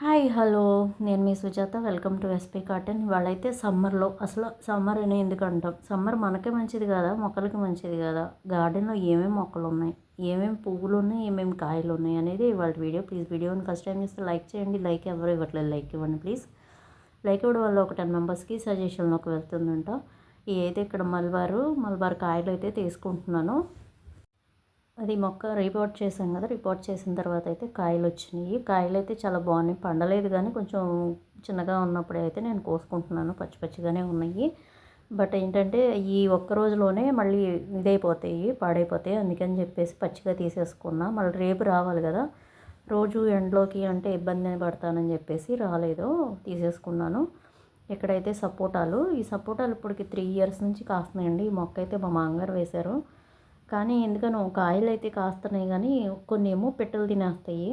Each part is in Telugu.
Hi hello. నేను మీ Sujatha. Welcome to SP cotton. వాళ్ళైతే సమ్మర్లో. అసలు సమ్మర్ అని ఎందుకు అంటాం? సమ్మర్ మనకే మంచిది కదా? మొక్కలకి మంచిది కదా? గార్డెన్లో ఏమేమి మొక్కలు ఉన్నాయి? ఏమేమి పువ్వులు ఉన్నాయి? ఏమేమి కాయలు ఉన్నాయి? అనేది వాళ్ళ వీడియో. ప్లీజ్ వీడియోని ఫస్ట్ టైం చేస్తే లైక్ చేయండి. లైక్ ఎవరు ఇవ్వట్లేదు లైక్ ఇవ్వండి ప్లీజ్. లైక్ ఇవ్వడం వల్ల ఒక టెన్ మెంబర్స్కి సజెషన్లోకి వెళ్తుందంట. అయితే ఇక్కడ మల్బారు మల్బార్ కాయలు అయితే తీసుకుంటున్నాను. అది మొక్క రిపోర్ట్ చేసాం కదా రిపోర్ట్ చేసిన తర్వాత అయితే కాయలు వచ్చినాయి కాయలు అయితే చాలా బాగున్నాయి. పండలేదు కానీ కొంచెం చిన్నగా ఉన్నప్పుడే అయితే నేను కోసుకుంటున్నాను. పచ్చి పచ్చిగానే ఉన్నాయి. బట్ ఏంటంటే ఈ ఒక్క రోజులోనే మళ్ళీ ఇదైపోతాయి పాడైపోతాయి. అందుకని చెప్పేసి పచ్చిగా తీసేసుకున్నా. మళ్ళీ రేపు రావాలి కదా. రోజు ఎండలోకి అంటే ఇబ్బంది పడతానని చెప్పేసి రాలేదు. తీసేసుకున్నాను. ఇక్కడైతే సపోటాలు. ఈ సపోటాలు ఇప్పటికి త్రీ ఇయర్స్ నుంచి కాస్తున్నాయండి. ఈ మొక్క అయితే మా మామగారు వేశారు. కానీ ఎందుకనో కాయలు అయితే కాస్తున్నాయి కానీ కొన్ని ఏమో పెట్టెలు తినేస్తాయి.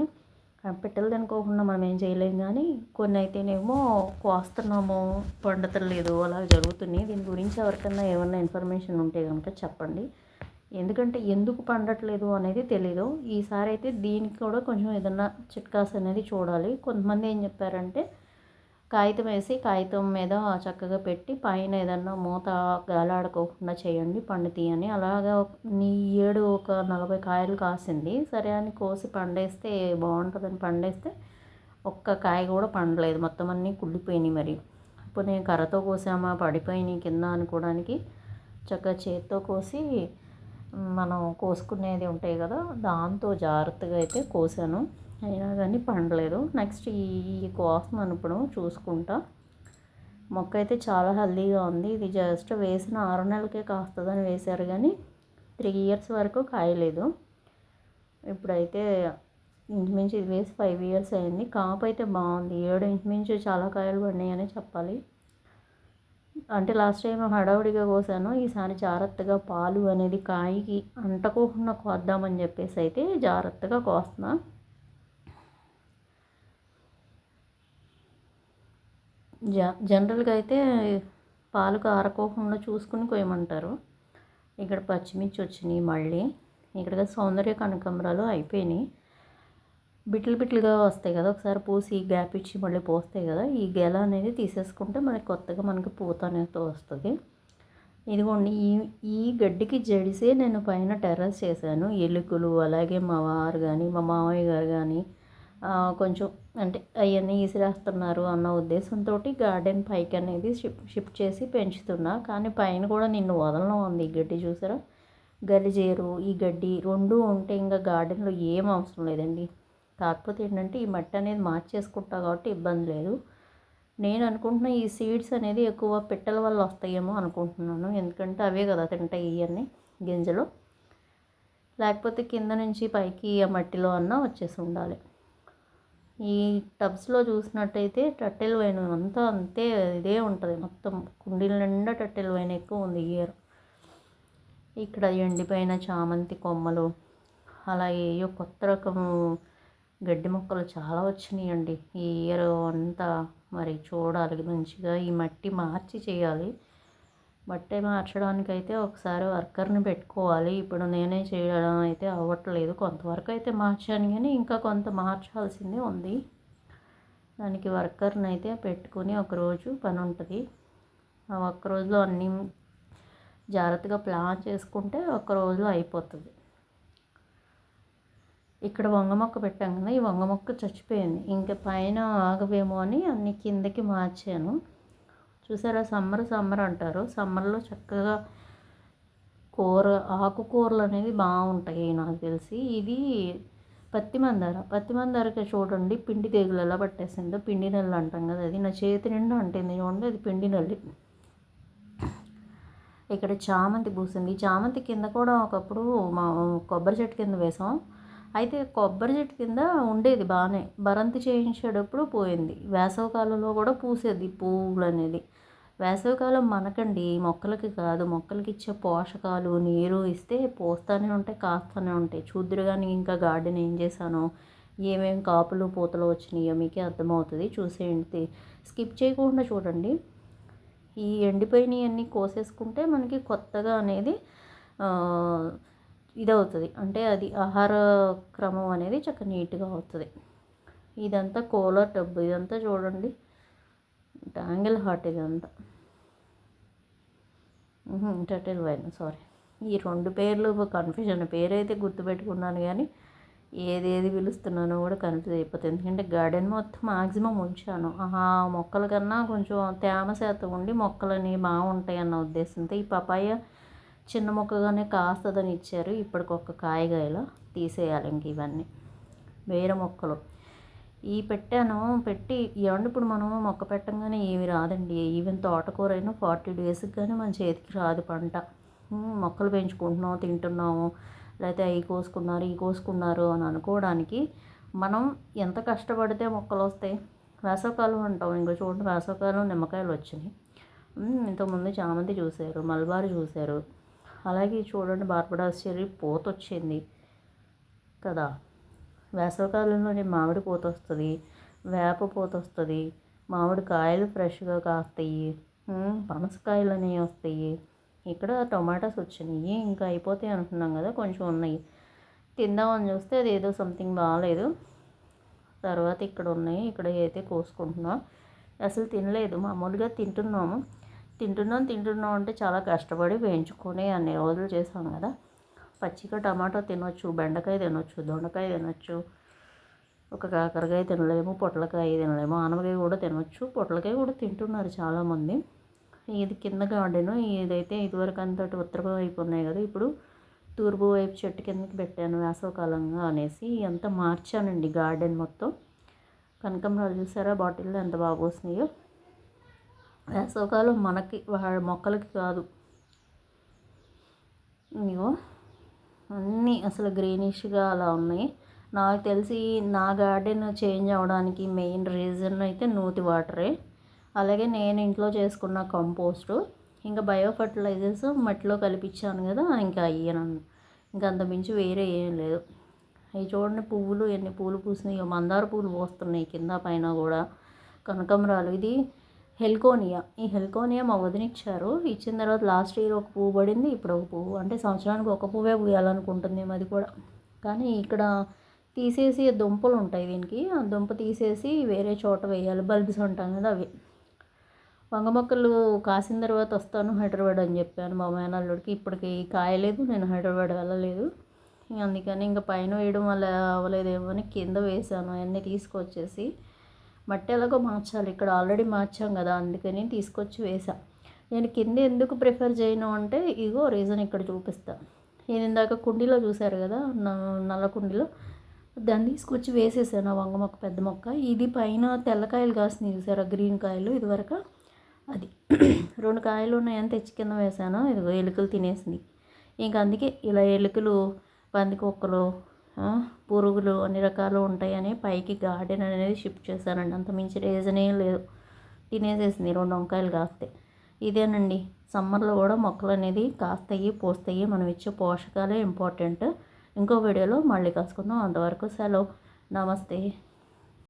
పెట్టెలు తినుకోకుండా మనం ఏం చేయలేం కానీ కొన్ని అయితేనేమో కోస్తున్నాము పండతలేదు అలా జరుగుతున్నాయి. దీని గురించి ఎవరికైనా ఏమన్నా ఇన్ఫర్మేషన్ ఉంటే కనుక చెప్పండి. ఎందుకంటే ఎందుకు పండట్లేదు అనేది తెలీదు. ఈసారి అయితే దీనికి కూడా కొంచెం ఏదన్నా చిట్కాస్ అనేది చూడాలి. కొంతమంది ఏం చెప్పారంటే కాగితం వేసి కాగితం మీద చక్కగా పెట్టి పైన ఏదన్నా మూత గాలాడుకోకుండా చేయండి పండు తీయని అలాగా నీ ఏడు ఒక నలభై కాయలు కాసింది. సరే అని కోసి పండేస్తే బాగుంటుందని పండేస్తే ఒక్క కాయ కూడా పండలేదు. మొత్తం అన్నీ కుళ్ళిపోయినాయి మరి. ఇప్పుడు నేను కర్రతో కోసామా పడిపోయినాయి కింద అనుకోవడానికి. చక్కగా చేత్తో కోసి మనం కోసుకునేది ఉంటాయి కదా దాంతో జాగ్రత్తగా అయితే కోసాను. అయినా కానీ పండలేదు. నెక్స్ట్ ఈ కోసం ఇప్పుడు చూసుకుంటా. మొక్క అయితే చాలా హెల్దీగా ఉంది. ఇది జస్ట్ వేసిన ఆరు నెలలకే కాస్తుందని వేశారు కానీ త్రీ ఇయర్స్ వరకు కాయలేదు. ఇప్పుడైతే ఇంచుమించు ఇది వేసి ఫైవ్ ఇయర్స్ అయింది. కాపు అయితే బాగుంది. ఏడు ఇంచుమించు చాలా కాయలు పడినాయని చెప్పాలి. అంటే లాస్ట్ టైం హడావుడిగా కోసాను. ఈసారి జాగ్రత్తగా పాలు అనేది కాయికి అంటకోకుండా కోద్దామని చెప్పేసి అయితే జాగ్రత్తగా కోస్తున్నా. జ జనరల్గా అయితే పాలు కారకోకుండా చూసుకుని కొయ్యమంటారు. ఇక్కడ పచ్చిమిర్చి వచ్చినాయి మళ్ళీ. ఇక్కడ సౌందర్య కనకంబరాలు అయిపోయినాయి. బిట్లు బిట్లుగా వస్తాయి కదా ఒకసారి పూసి గ్యాప్ ఇచ్చి మళ్ళీ పోస్తాయి కదా. ఈ గెల అనేది తీసేసుకుంటే మనకి కొత్తగా మనకి పూత అనేది వస్తుంది. ఇదిగోండి ఈ ఈ గడ్డికి జడిసే నేను పైన టెర్రస్ చేశాను. ఎలుకలు అలాగే మా వారు కానీ మా మామయ్య గారు కానీ కొంచెం అంటే అవన్నీ ఈసిరేస్తున్నారు అన్న ఉద్దేశంతో గార్డెన్ పైకి అనేది షిఫ్ట్ షిఫ్ట్ చేసి పెంచుతున్నా. కానీ పైన కూడా నిన్ను వదలడం ఉంది ఈ గడ్డి చూసారా? గలిజేరు ఈ గడ్డి రెండు ఉంటే ఇంకా గార్డెన్లో ఏం అవసరం లేదండి. కాకపోతే ఏంటంటే ఈ మట్టి అనేది మార్చేసుకుంటా కాబట్టి ఇబ్బంది లేదు. నేను అనుకుంటున్న ఈ సీడ్స్ అనేది ఎక్కువ పిట్టల వల్ల వస్తాయేమో అనుకుంటున్నాను. ఎందుకంటే అవే కదా తింటాయి ఇవన్నీ గింజలు. లేకపోతే కింద నుంచి పైకి ఆ మట్టిలో అన్నా వచ్చేసి ఉండాలి. ఈ టబ్స్లో చూసినట్టయితే టట్టెల్ వైన్ అంతా అంతే ఇదే ఉంటుంది మొత్తం. కుండీల నిండా టట్టెల్ వైన్ ఎక్కువ ఉంది ఇయర్. ఇక్కడ ఎండిపోయిన చామంతి కొమ్మలు అలాగే కొత్త రకము గడ్డి మొక్కలు చాలా వచ్చినాయండి. ఈ ఇయర్ అంతా మరి చూడాలి మంచిగా. ఈ మట్టి మార్చి చేయాలి. మట్టి మార్చడానికి అయితే ఒకసారి వర్కర్ని పెట్టుకోవాలి. ఇప్పుడు నేనే చేయడం అయితే అవ్వట్లేదు. కొంతవరకు అయితే మార్చాను కానీ ఇంకా కొంత మార్చాల్సిందే ఉంది. దానికి వర్కర్ని అయితే పెట్టుకుని ఒకరోజు పని ఉంటుంది. ఆ ఒక్క రోజులో అన్నీ జాగ్రత్తగా ప్లాన్ చేసుకుంటే ఒక్క రోజులో అయిపోతుంది. ఇక్కడ వంగ మొక్క పెట్టాం కదా ఈ వంగ మొక్క చచ్చిపోయింది. ఇంకా పైన ఆగవేమో అని అన్ని కిందకి మార్చాను. చూసారా? సమ్మర్ సమ్మర్ అంటారు. సమ్మర్లో చక్కగా కూర ఆకుకూరలు అనేవి బాగుంటాయి నాకు తెలిసి. ఇది పత్తి మందార. పత్తి మందారకి చూడండి పిండి తెగులు ఎలా పట్టేసిందో పిండి నెల్లు అంటాం కదా అది నా చేతి నిండా అంటుంది చూడండి అది పిండి నల్లి. ఇక్కడ చామంతి పూసింది. చామంతి కింద కూడా ఒకప్పుడు మా కొబ్బరి చెట్టు కింద వేసాం. అయితే కొబ్బరి చెట్టు కింద ఉండేది బాగానే బరంతి చేయించేటప్పుడు పోయింది. వేసవకాలంలో కూడా పూసేది పువ్వులు అనేది వేసవికాలం మనకండి మొక్కలకి కాదు. మొక్కలకి ఇచ్చే పోషకాలు నీరు ఇస్తే పోస్తూనే ఉంటాయి కాస్తూనే ఉంటాయి. చూద్దరు కానీ ఇంకా గార్డెన్ ఏం చేశానో ఏమేమి కాపులు పూతలు వచ్చినాయో మీకే అర్థమవుతుంది. చూసేయండి. స్కిప్ చేయకుండా చూడండి. ఈ ఎండిపోయినవన్నీ కోసేసుకుంటే మనకి కొత్తగా అనేది ఇదవుతుంది. అంటే అది ఆహార క్రమం అనేది చక్కగా నీట్గా అవుతుంది. ఇదంతా కూలర్ టబ్. ఇదంతా చూడండి. ట్యాంగిల్ హార్ట్ ఇదంతా. Turtle vine. సారీ. ఈ రెండు పేర్లు కన్ఫ్యూజన్. పేరైతే గుర్తుపెట్టుకున్నాను కానీ ఏది ఏది పిలుస్తున్నానో కూడా కన్ఫ్యూజ్ అయిపోతుంది. ఎందుకంటే గార్డెన్ మొత్తం మాక్సిమం ఉంచాను. ఆ మొక్కల కన్నా కొంచెం తేమ శాతం ఉండి మొక్కలని బాగుంటాయి అన్న ఉద్దేశంతో ఈ పపాయ చిన్న మొక్కగానే కాస్తుందని ఇచ్చారు. ఇప్పటికొక కాయగాయల తీసేయాలి ఇంక ఇవన్నీ. వేరే మొక్కలు. ఈ పెట్టాను. పెట్టి ఏమంటే ఇప్పుడు మనం మొక్క పెట్టంగానే ఏమి రాదండి. ఈవెన్ తోటకూర అయినా ఫార్టీ డేస్కి కానీ మన చేతికి రాదు పంట. మొక్కలు పెంచుకుంటున్నాం తింటున్నాము లేకపోతే అవి కోసుకున్నారు ఈ కోసుకున్నారు అని అనుకోవడానికి మనం ఎంత కష్టపడితే మొక్కలు వస్తాయి. వేసవకాలం అంటాం. ఇంకా చూడండి వేసవకాలం నిమ్మకాయలు వచ్చినాయి. ఇంతకుముందు చామంతి చూశారు మల్బారు చూశారు. అలాగే చూడండి బార్బడాస్ చెర్రీ పూత వచ్చింది కదా. వేసవికాలంలోనే మామిడి పూత వస్తుంది వేప పూత వస్తుంది మామిడి కాయలు ఫ్రెష్గా కాస్తాయి పనసకాయలు అనేవి వస్తాయి. ఇక్కడ టొమాటోస్ వచ్చినాయి ఇంకా అయిపోతాయి అనుకున్నాం కదా కొంచెం ఉన్నాయి. తిందామని చూస్తే అది ఏదో సంథింగ్ బాగాలేదు తర్వాత ఇక్కడ ఉన్నాయి ఇక్కడ అయితే కోసుకుంటున్నాం. అసలు తినలేదు మామూలుగా తింటున్నాము. తింటున్నాం తింటున్నాం అంటే చాలా కష్టపడి వేయించుకొని అన్ని రోజులు చేసాం కదా. పచ్చిగా టమాటో తినొచ్చు బెండకాయ తినొచ్చు దొండకాయ తినొచ్చు ఒక కాకరకాయ తినలేము పొట్లకాయ తినలేము ఆనపకాయ కూడా తినొచ్చు. పొట్లకాయ కూడా తింటున్నారు చాలామంది. ఇది కింద గార్డెను ఇదైతే ఇదివరకు అంతటి ఉత్తర వైపు ఉన్నాయి కదా. ఇప్పుడు తూర్పు వైపు చెట్టు కిందకి పెట్టాను వేసవకాలంగా అనేసి అంతా మార్చానండి గార్డెన్ మొత్తం. కనకంబరాలు చూసారా? బాటిల్లో ఎంత బాగా వస్తున్నాయో వేసవకాలం మనకి మొక్కలకి కాదు. ఇగో అన్నీ అసలు గ్రీనిష్గా అలా ఉన్నాయి. నాకు తెలిసి నా గార్డెన్ చేంజ్ అవ్వడానికి మెయిన్ రీజన్ అయితే నూతి వాటరే అలాగే నేను ఇంట్లో చేసుకున్న కంపోస్టు ఇంకా బయో ఫర్టిలైజర్స్ మట్టిలో కలిపించాను కదా ఇంకా అయ్యాను ఇంకా అంతమించి వేరే ఏం లేదు. అవి చూడండి పువ్వులు ఎన్ని పూలు పూసినాయి. మందార పూలు పోస్తున్నాయి కింద పైన కూడా. కనకంబరాలు. ఇది హెల్కోనియా. ఈ హెల్కోనియా మా వదినిచ్చారు ఇచ్చిన తర్వాత లాస్ట్ ఇయర్ ఒక పువ్వు పడింది. ఇప్పుడు ఒక పువ్వు. అంటే సంవత్సరానికి ఒక పువ్వే పూయాలనుకుంటుంది అది కూడా. కానీ ఇక్కడ తీసేసి దుంపలు ఉంటాయి దీనికి. ఆ దుంప తీసేసి వేరే చోట వేయాలి. బల్బ్స్ ఉంటాం కదా అవి. వంగ మొక్కలు కాసిన తర్వాత వస్తాను హైదరాబాద్ అని చెప్పాను మా మేనల్లుడికి. ఇప్పటికి కాయలేదు. నేను హైదరాబాద్ వెళ్ళలేదు. అందుకని ఇంకా పైన వేయడం వల్ల అవ్వలేదేమో అని కింద వేసాను అవన్నీ తీసుకొచ్చేసి మట్టి ఎలాగో మార్చాలి. ఇక్కడ ఆల్రెడీ మార్చాం కదా అందుకని తీసుకొచ్చి వేసా నేను కింద ఎందుకు ప్రిఫర్ చేయను అంటే ఇగో రీజన్ ఇక్కడ చూపిస్తా. నేను ఇందాక కుండీలో చూశారు కదా నల్ల కుండీలో. దాన్ని తీసుకొచ్చి వేసేసాను ఆ వంగ మొక్క పెద్ద మొక్క. ఇది పైన తెల్లకాయలు కాసినాయి చూసారా గ్రీన్ కాయలు ఇదివరకు అది రెండు కాయలు ఉన్నాయని తెచ్చి కింద వేసాను ఇదిగో ఎలుకలు తినేసింది. ఇంక అందుకే ఇలా ఎలుకలు పందికొక్కలు పురుగులు అన్ని రకాలు ఉంటాయని పైకి గార్డెన్ అనేది షిఫ్ట్ చేశానండి అంత మించి రీజన్ ఏం లేదు. తినేసేసింది రెండు వంకాయలు కాస్తే. ఇదేనండి. సమ్మర్లో కూడా మొక్కలు అనేది కాస్తాయి పోస్తాయి. మనం ఇచ్చే పోషకాలే ఇంపార్టెంట్. ఇంకో వీడియోలో మళ్ళీ కలుసుకుందాం. అంతవరకు సెలవు. నమస్తే.